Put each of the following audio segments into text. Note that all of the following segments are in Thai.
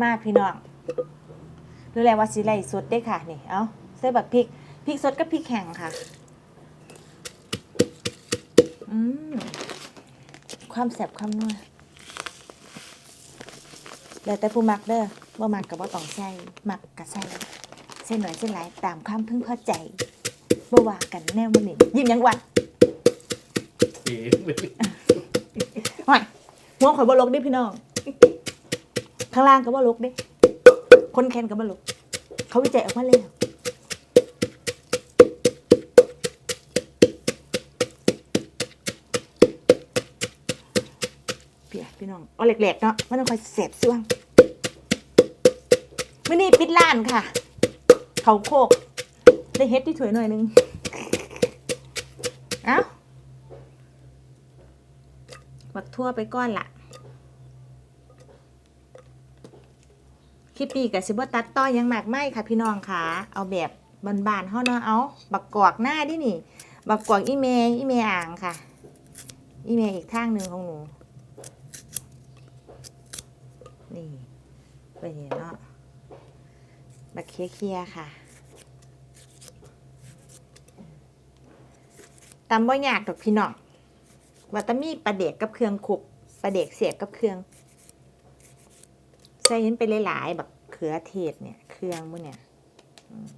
มาพี่น้องรู้แล้วว่าสิไล่สดได้ค่ะนี่เอาใส่บักพริกพริกสดกับพริกแห้งค่ะอืมความแสบความนัวแล้วแต่ผู้มักเด้อบ่มักกับว่าต้องใส่มักกับใส่เส้นหน่อยเส้นหลายตามความพึงพอใจบ่ว่ากันแน่วันนี้ยิ้มยังวันเอ๋ไม่ห่วยหัวข่อยบ่ลกเด้พี่น้องข้างล่างก็บ่ลกเด้คนแคนก็บ่ลก เขาวิจัยออกมาแล้วเพี่ยพี่น้องเอาแหลกๆเนาะมันต้องคอยเสียบซ่วงมื่อนี้ปิดร้านค่ะ เขาโคกได้เฮ็ดที่ถวยหน่อยนึงเอ้าบักทั่วไปก้อนละค ลิปนี้กับซิบตัดต่อยังหมากไม่ค่ะพี่น้องค่ะ เอาแบบบานๆเฮาเนาะเอา บักกอกหน้าดินี่ บักกอกอีเมอีเมอ่างค่ะ อีเมอีกทางหนึ่งของหนู นี่ไปนี่เนาะบักเคียๆค่ะตำบ่ยากดอกพี่น้องว่าแตมีปลาเด็กกับเครื่องขุบปลาเด็กเสียบกับเครื่อง ใส่เห็นไปหลายๆแบบเขือเทศเนี่ย เครื่องมือเนี่ยอืม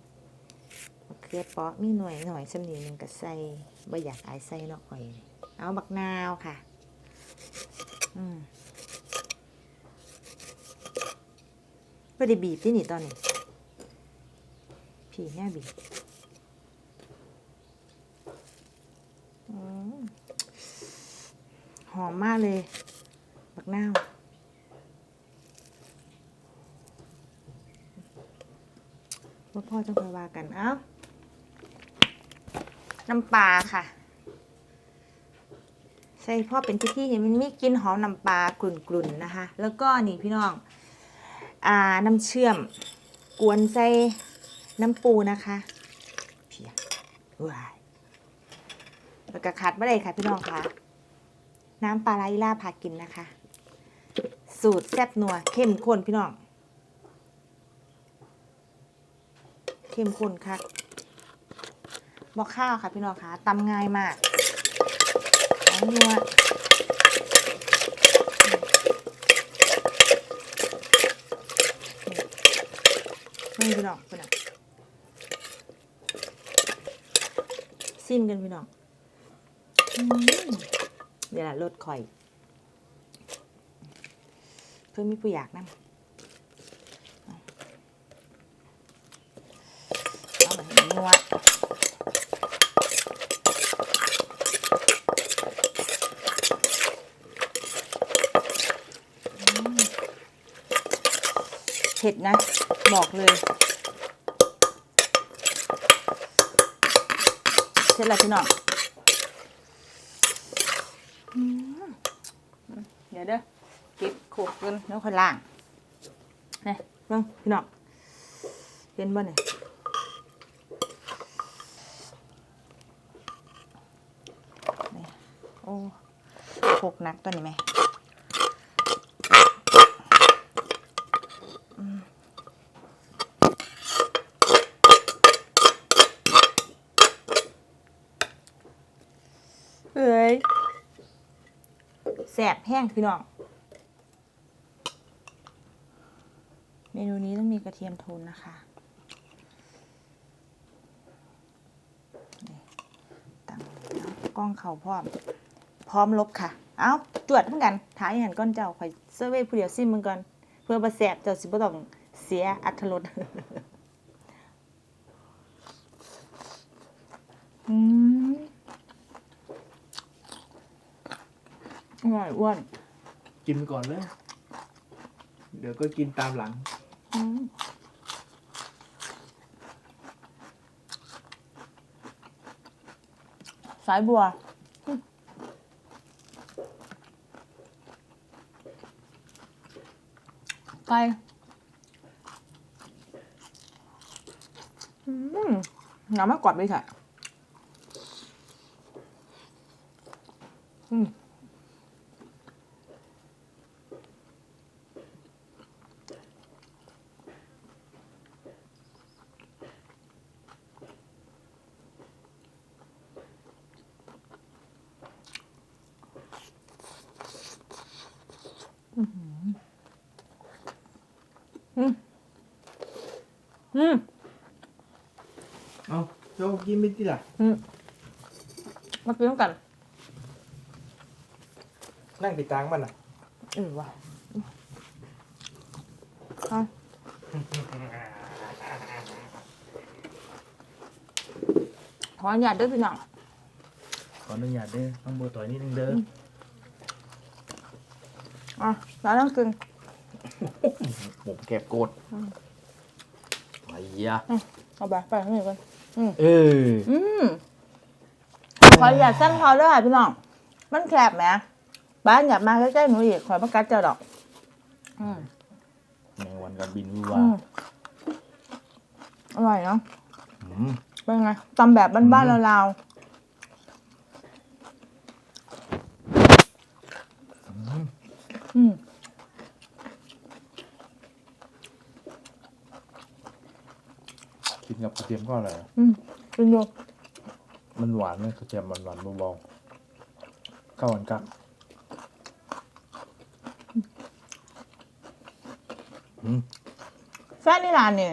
บักเขือเปาะมีหน่วยหน่อยสำนีหนึ่งก็ใส่บ่อยากอายใส่เนาะอ่อยเอาบักนาวค่ะ อืมไม่ได้บีบที่นี่ตอนนี้พีแม่บีบอืมหอมมากเลย บักนาว ว่าพ่อต้องไปว่ากัน เอ้า น้ำปลาค่ะ ใส่พ่อเป็นที่ที่เห็นมันมีกลิ่นหอมน้ำปลากลุ่นๆนะคะ แล้วก็นี่พี่น้อง อ่า น้ำเชื่อม กวนใส่น้ำปูนะคะเพียว้ายแล้วก็ขาดไม่ได้ค่ะพี่น้องค่ะ น้ำปลาไหลล่าพากินนะคะ สูตรแซ่บนัวเข้มข้นพี่น้อง เข้มข้นค่ะบอกข้าวค่ะพี่น้องค่ะตำง่ายมากเอานัวนี่พี่น้องพี่น้องซิมกันพี่น้องเดี๋ยวละลดคอย เพื่อมีผู้อยากนั่เอามาให้นวดอืม เผ็ดนะ บอกเลยเสร็จแล้วพี่น้องเดี๋ยวเด้อเก็บโขกกันแล้วค่อยล้างนี่เบิ่งพี่น้องเห็นบ่เนี่ยนี่โอ้โขกนักตัวนี้ไหมอืมเอ้ย แสบแห้งพี่น้อง เมนูนี้ต้องมีกระเทียมโทนนะคะตั้งกล้องเข่าพร้อม พร้อมลบค่ะ เอาจวดเหมือนกันถ่ายหันก้อนเจ้าคอยเซอร์เวยผู้เดียวซิมมึงก่อน เพื่อประแสบเจ้าสิบ่ต้องเสียอัตรสอืม อร่อยอ้วนกินก่อนเลย เดี๋ยวก็กินตามหลัง อืมสายบัวอืมไก่อืมน้ำไม่กรอบเลยค่ะอืม อืมเอาโจ้กินไม่ติล่ะอืมมากินกัน นั่งติดตังมันอะเออว่ะเอาขออนุญาตด้วยพี่น้องขออนุญาตเด้อน้องบัวต่อยนิดนึงเด้ออะแล้วต้องกินหมูแกบโกดไอ้ ยะเอาไปไปข้างในกันเอออืมขออนุญาตสั้นพอเด้อค่ะพี่น้อง มันแคบไหมบ้านอยากมาใกล้ๆหนูอีกขอประกัดเจ้าดอก อืมแมงวันกับบินวิวาอืมอร่อยเนาะอืมเป็นไงตำแบบบ้านๆลาวอืมๆอืม กินกับกระเทียมก็อร่อยอะอืมกินดูมันหวานเลยกระเทียมมันหวานเบาๆเข้ากันกับอืมแฟนนี่ร้านเนี่ย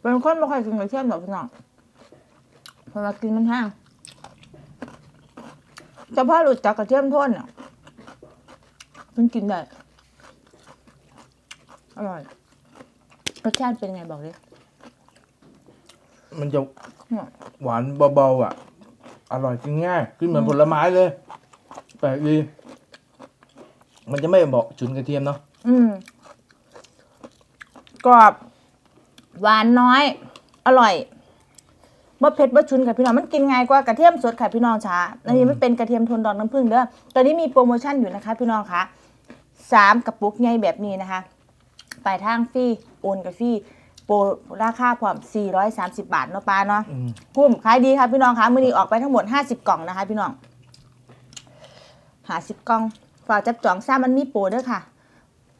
เป็นคนไม่ค่อยกินกระเทียมดอกพี่น้องเพราะว่ากินมันแห้งแต่พ่อหลุดจากกระเทียมโทนอะมันกินได้ อร่อยรสชาติเป็นไงบอกเลย มันจะเนี่ยหวานเบาๆอะ อร่อยกินง่ายกินเหมือนผลไม้เลยแปลกดีมันจะไม่บอกฉุนกระเทียมเนาะอืมกรอบ หวานน้อย อร่อยบ่เผ็ดบ่ชุนค่ะพี่น้องมันกินง่ายกว่ากระเทียมสดค่ะพี่น้องช้าอันนี้มันเป็นกระเทียมโทนดอกน้ำผึ้งเด้อตอนนี้มีโปรโมชั่นอยู่นะคะ พี่น้องคะสามกระปุกใหญ่แบบนี้นะคะปลายทางฟรีโอนกับฟรี โปรราคาพร้อม 430 บาทเนาะปลาเนาะอืม คุ้มขายดีค่ะพี่น้องคะมื้อนี้ออกไปทั้งหมด 50 กล่องนะคะ พี่น้อง 50 กล่องฝากจับจองทราบมันมีโปรเด้อค่ะ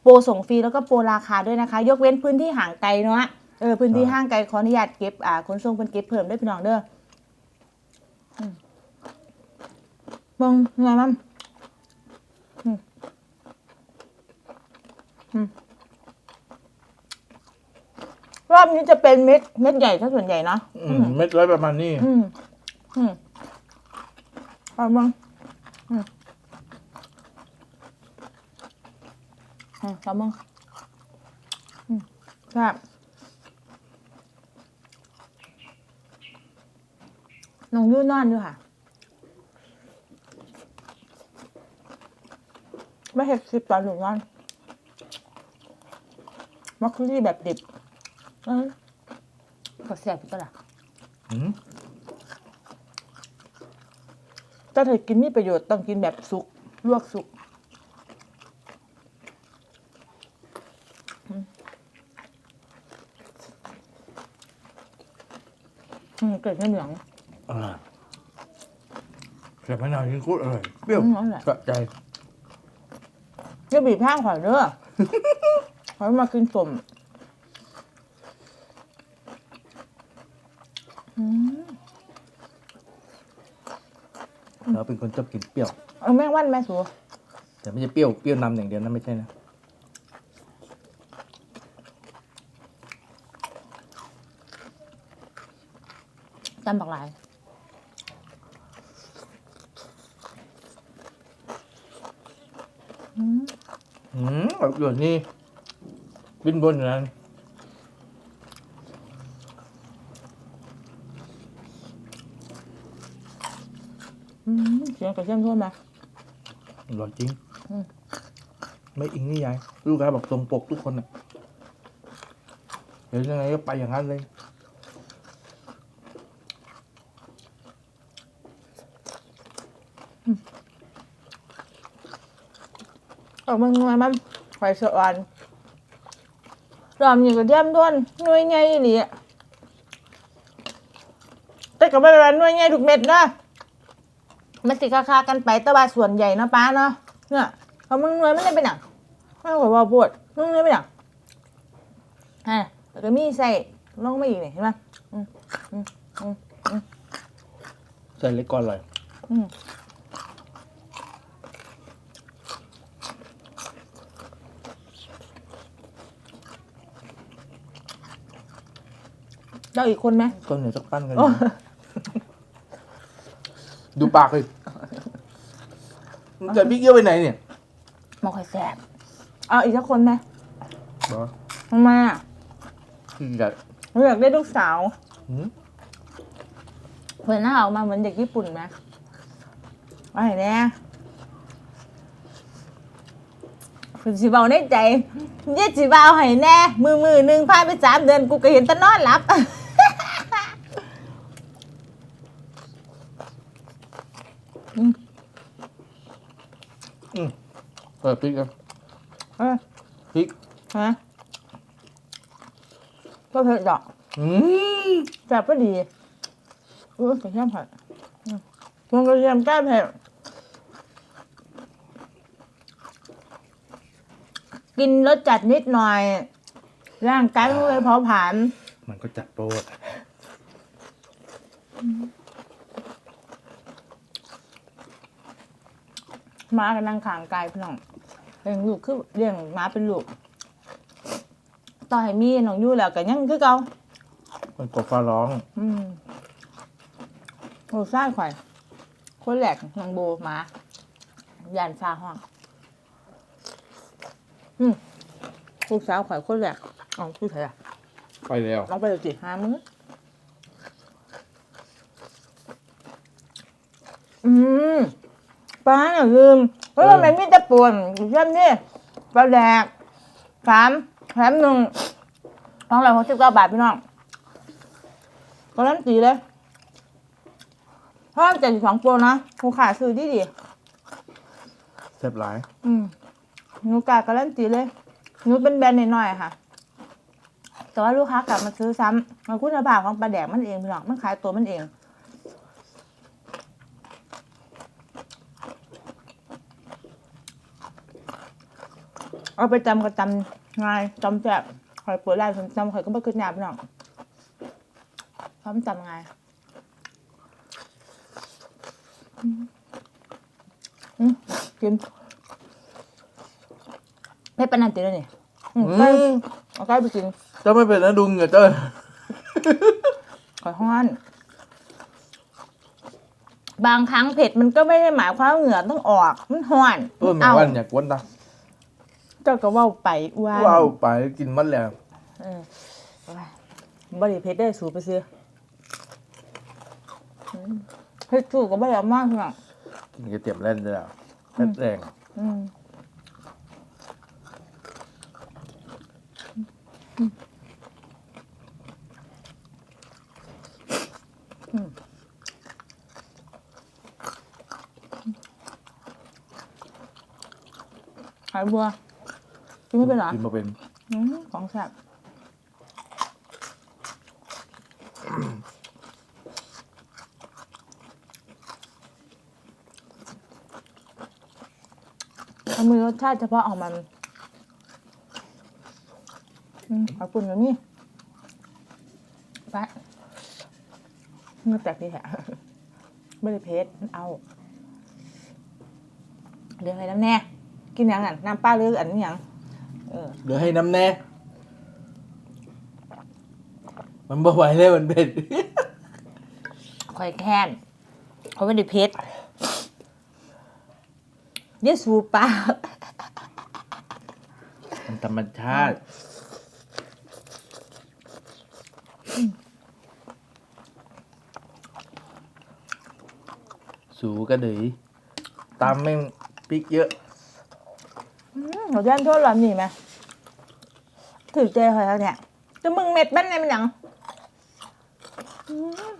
โปรส่งฟรีแล้วก็โปรราคาด้วยนะคะ ยกเว้นพื้นที่ห่างไกลเนาะเออพื้นที่ห่างไกลขออนุญาตเก็บอ่าขนส่งเป็นเก็บเพิ่มด้วยพี่น้องเด้ออืมเบิ่งไงมันอืมอืม รอบนี้จะเป็นเม็ดเม็ดใหญ่ถ้าส่วนใหญ่เนาะอืมเม็ดร้อยประมาณนี้อืมอืมเอาบ้างอืมอืมเอาบ้างอืมครับน้องยู่นอนอยู่ค่ะ ไม่เห็นคลิปตอนหนูนอนมักคุรี่แบบดิบ เออก็แสบอีกแล้วล่ะอืมถ้าเธอกินมีประโยชน์ต้องกินแบบสุก ลวกสุกอืมอืมเกิดไม่เหลืองอร่อยแต่มะนาวยิ่งโคตรอร่อยเปรี้ยวอืมอร่อย สะใจจะบีบแห้งข่อยเด้อข่อยมากินสมอืม เราเป็นคนชอบกินเปรี้ยว เอาแม่งวันแม่สัวแต่ไม่ใช่เปรี้ยวเปรี้ยวนำอย่างเดียวนะไม่ใช่นะจำบักหลายอืมอืมแบบหยดนี่บินบนอยู่นั้น อืม เสียงกระเทียมโทษไหมอร่อยจริงมไม่อิงนี่ยายลูกค้าบอกตรงปกทุกคนอะเห็นยังไงก็ไปอย่างนั้นเลยออกมาหน่วยมันไฟสะออนรอมอยู่กับเทียมด้วนหน่วยใหญ่อีหลีอะแต่ก็ไม่เป็นไรหน่วยใหญ่ทุกเม็ดนะ มันสิคาๆกันไปต่ว่าส่วนใหญ่นะป้าเนาะเนี่ยเขาะมึงเลยไม่ได้เป็นหนไม่ขอว่าปวดมึงเลยไป็นหนังฮะแล้วก็มีใส่ลงไม่อีกเนี่ยเห็นไหมใส่เล็กก่อนเลยเราอีกคนไหมคนเดี๋ยวจะปั้นกัน ดูปากเลยแต่พี่เกี้ยวไปไหนเนี่ยมาค่อยแสบเอาอีกสักคนไหมบอกทำไมอะพี่กัดหนูอยากได้ลูกสาวหืมเพื่อนหน้าออกมาเหมือนเด็กญี่ปุ่นไหมว่าไงเนี่ยคุณสิเบาในใจเย็ดสิเบาให้แน่ มือมือหนึ่งพาไปสามเดือนกูก็เห็นแตะนอนหลับ เปิดพริกกันเออพริกฮะก็เผ็ดดอกอืมแซ่บก็ดีอุ้ยกระเทียมผัดอืมมันกระเทียมแก้เผ็ดกินรสจัดนิดหน่อย ร่างกายมันเลยเผาผลาญมันก็จัดโปรด ม้ากันนั่งขางกายพี่น้องเลี้ยงลูกคือเลี้ยงม้าเป็นลูกต่อให้มีน้องอยู่แล้วก็ยังคือเก่ามันกบฟ้าร้อง อืมโอ้ซ่าข่อยคนแหลกนางโบหมา ยานฟ้าห้อง อืมลูกสาวข่อยคนแหลกอ๋อพูดเถอะไปแล้วลองไปดูสิหามืออืม ป้าเนี่ยลืมเฮ้ยเออทำไมมีแต่ป่วนอยู่เช่นนี่ปลาแดกสามแถมหนึ่งสองร้อยหกสิบเก้าบาทพี่น้องก็นั้นตีเลยเพิ่มเจ็ดสิบสองโปรนะคูขาซื้อดีดีแซ่บหลายๆอืมหนูกาการันตีเลยหนูเป็นแบรนด์หน่อยๆค่ะ แต่ว่าลูกค้ากลับมาซื้อซ้ำมันคุณภาพของปลาแดกมันเองพี่น้องมันขายตัวมันเอง เอาไปจำก็จำง่ายจำแซ่บคอยปวดแรงจำคอยก็ไม่ขึ้นยาพี่น้องพร้อมจำง่ายอืมอืมกินไม่เป็นอันติแล้วนี่อืมอืไปมเอาใกล้ไปกินเจ้าไม่เป็นนะดุงเหรอเจ้าขอยห้อน บางครั้งเผ็ดมันก็ไม่ได้หมายความว่าเหงื่อต้องออก มันห้อนเพิ่มเอาวันอยากกวนตาเจ้าก็เว่าไปว่าว้าวไปกินมันแล้วเออว่าบริเพชรได้สูบไปซื้ออืมเพชรสูบก็ไม่ได้มากหรอกกินกระเทียมเล่นได้แล้วแซ่บแรงอืมอืมหายบัว กินไม่เป็นเหรอกินมาเป็นอืมของแซ่บมันมีรสชาติเฉพาะของมันอืมขอบคุณนะนี่ไปเมื่อแตกดีแหะไม่ได้เพชรมันเอาเรื่องอะไรน้ำแน่ กินอย่างนั้นน้ำป้าหรืออันนี้อย่าง เออเดี๋ยวให้น้ำแน่ มันบ่ไหวเลยมันเป็นคอยแค้นเขาไม่ได้เพชรเยสูปลามันธรรมชาติ สูกระดือตามไม่งพริกเยอะเขาแจ้งโทษหรอนี่ไหม ถือใจคอยแล้วเนี่ยจะมึงเม็ดบ้านไหนมันหยังอืม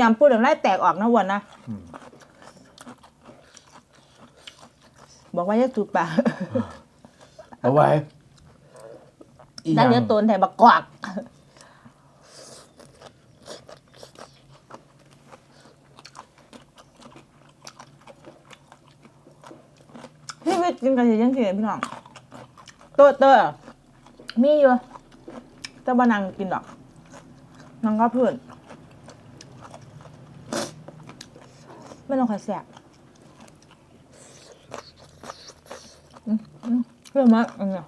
ยำพูดเดี๋ยวไล่แตกออกนะวันนะอืมบอกว่าเยสูปลาเอาไว้อีกอได้ย่างเนื้อตัวแทนบักกอกพี่วิทย์กินกันยังสิพี่น้องโตัวเตอ มีอยู่แต่บ่นางกินดอกนางก็เพื่อนไม่ต้องคอยแสบเรื่องมากอันเนี้ย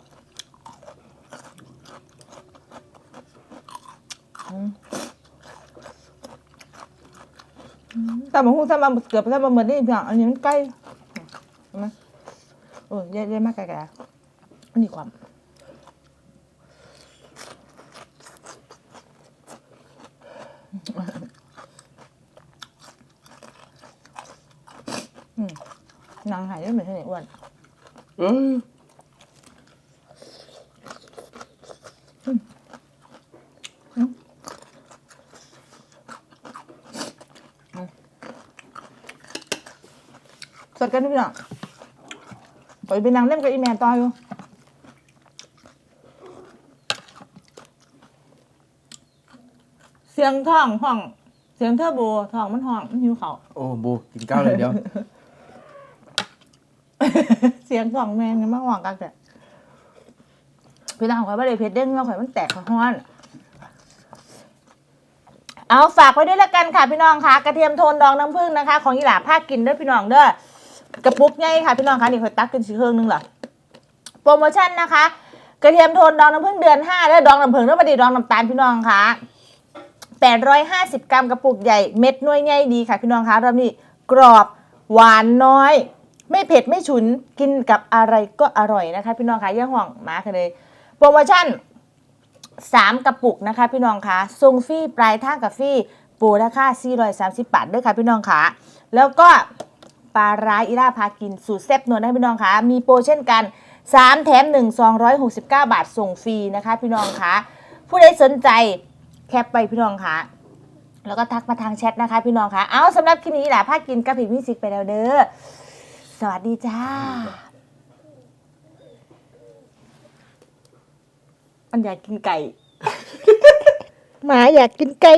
แต่บางหุ้งถ้ามาเกือบถ้ามาเหมือนนี่เพี่น้องอันนี้มันใกล้เห็นไหมโอ้ยเยอะมากไกลๆอันนี้ความ นางหายได้เหมือนที่ไหนอ้วนเออสดกันทุกอย่างไปเป็นนางเล่นกับอีแมนต่ออยู่เสียงท้องห้อง เสียงเทอร์โบท้องมันห้องมันหิวเขาว โอ้บูกินข้าวเลยเดี๋ยว เสียงท้องแมงยังมาห้องกันแต่พี่นางข่อยไม่ได้เพชรเด้งเราข่อยมันแตกข่อยห้อนเอาฝากไว้ด้วยละกันค่ะพี่น้องค่ะกระเทียมโทนดองน้ำผึ้งนะคะ ของยี่หล่าภาคกินด้อพี่น้องเด้อกระปุกใหญ่ค่ะพี่น้องค่ะนี่ข่อยตักกินสีเครื่องนึงเหรอโปรโมชั่นนะคะ กระเทียมโทนดองน้ำผึ้งเดือนห้าเด้อดองน้ำผึ้งแล้วมาดีดองน้ำตาลพี่น้องค่ะ850กรัมกระปุกใหญ่เม็ดน่วยใหญ่ดีค่ะพี่น้องคะรอบนี้กรอบหวานน้อย ไม่เผ็ดไม่ฉุนกินกับอะไรก็อร่อยนะคะ พี่น้องคะย่าห่วงมาค่ะเลยโปรโมชั่น3กระปุกนะคะ พี่น้องคะส่งฟรีปลายทางกับฟรีปูราคา430บาทด้วยค่ะพี่น้องคะแล้วก็ปลาร้าอีลาพากินสูตรเซฟนวลนะพี่น้องคะมีโปรเช่นกัน 3 แถม 1 269 บาทส่งฟรีนะคะ พี่น้องคะผู้ใดสนใจแคปไปพี่น้องคะแล้วก็ทักมาทางแชทนะคะ พี่น้องคะเอาสำหรับคลิปนี้แหละพากินกับผิดมิสิกไปแล้วเด้อ สวัสดีจ้า มันอยากกินไก่ หมาอยากกินไก่